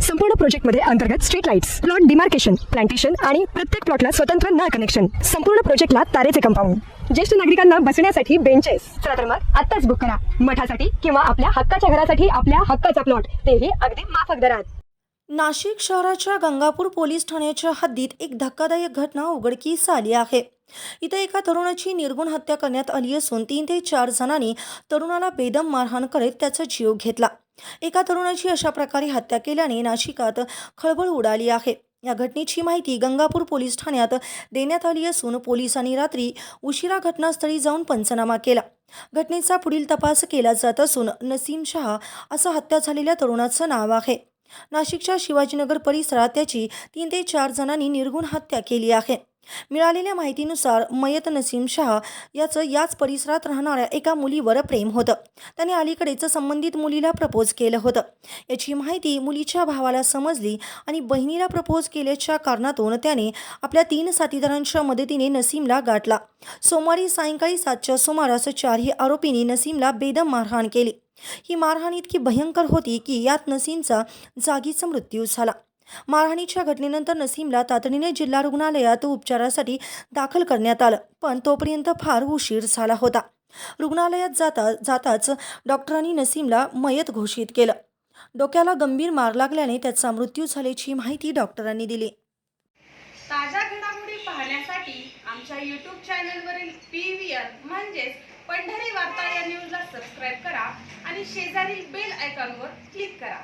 संपूर्ण प्रोजेक्टमध्ये अंतर्गत street lights plot demarcation plantation आणि प्रत्येक प्लॉटला स्वतंत्र नळ कनेक्शन संपूर्ण प्रोजेक्टला तारेचे कंपाऊंड ज्येष्ठ नागरिकांना बसण्यासाठी बेंचेस चला तर मग आत्ताच बुक करा. मठासाठी किंवा आपल्या हक्काच्या घरासाठी आपल्या हक्काचा प्लॉट तेही अगदी माफक दरात. नाशिक शहराच्या गंगापूर पोलीस ठाण्याच्या हद्दीत एक धक्कादायक घटना उघडकीस आली आहे. इथं एका तरुणाची निर्गुण हत्या करण्यात आली असून तीन ते चार जणांनी तरुणाला बेदम मारहाण करत त्याचा जीव घेतला. एका तरुणाची अशा प्रकारे हत्या केल्याने नाशिकात खळबळ उडाली आहे. या घटनेची माहिती गंगापूर पोलीस ठाण्यात देण्यात आली असून पोलिसांनी रात्री उशिरा घटनास्थळी जाऊन पंचनामा केला. घटनेचा पुढील तपास केला जात असून नसीम शाह असं हत्या झालेल्या तरुणाचं नाव आहे. नाशिकच्या शिवाजीनगर परिसरात त्याची तीन ते चार जणांनी निर्गुण हत्या केली आहे. मिळालेल्या माहितीनुसार मयत नसीम शाह याचं याच परिसरात राहणाऱ्या एका मुलीवर प्रेम होतं. त्याने अलीकडेच संबंधित मुलीला प्रपोज केलं होतं. याची माहिती मुलीच्या भावाला समजली आणि बहिणीला प्रपोज केल्याच्या कारणातून त्याने आपल्या तीन साथीदारांच्या मदतीने नसीमला गाठला. सोमवारी सायंकाळी सातच्या सुमारास चारही आरोपींनी नसीमला बेदम मारहाण केली. ही मारहाण इतकी भयंकर होती की यात नसीमचा जागीच मृत्यू झाला. मारहाणीच्या घटनेनंतर नसीमला तातडीने जिल्हा रुग्णालयात उपचारासाठी दाखल करण्यात आलं पण तोपर्यंत फार उशीर झाला होता. रुग्णालयात जाता जाताच डॉक्टरांनी नसीमला मयत घोषित केलं. डोक्याला गंभीर मार लागल्याने त्याचा मृत्यू झाल्याची माहिती डॉक्टरांनी दिली. ताज्या घडामोडी पाहण्यासाठी आमच्या यूट्यूब चॅनलवरील पी व्ही आर म्हणजेच पंढरी वार्ता या न्यूजला सबस्क्राईब करा आणि शेजारील बेल आयकॉनवर क्लिक करा.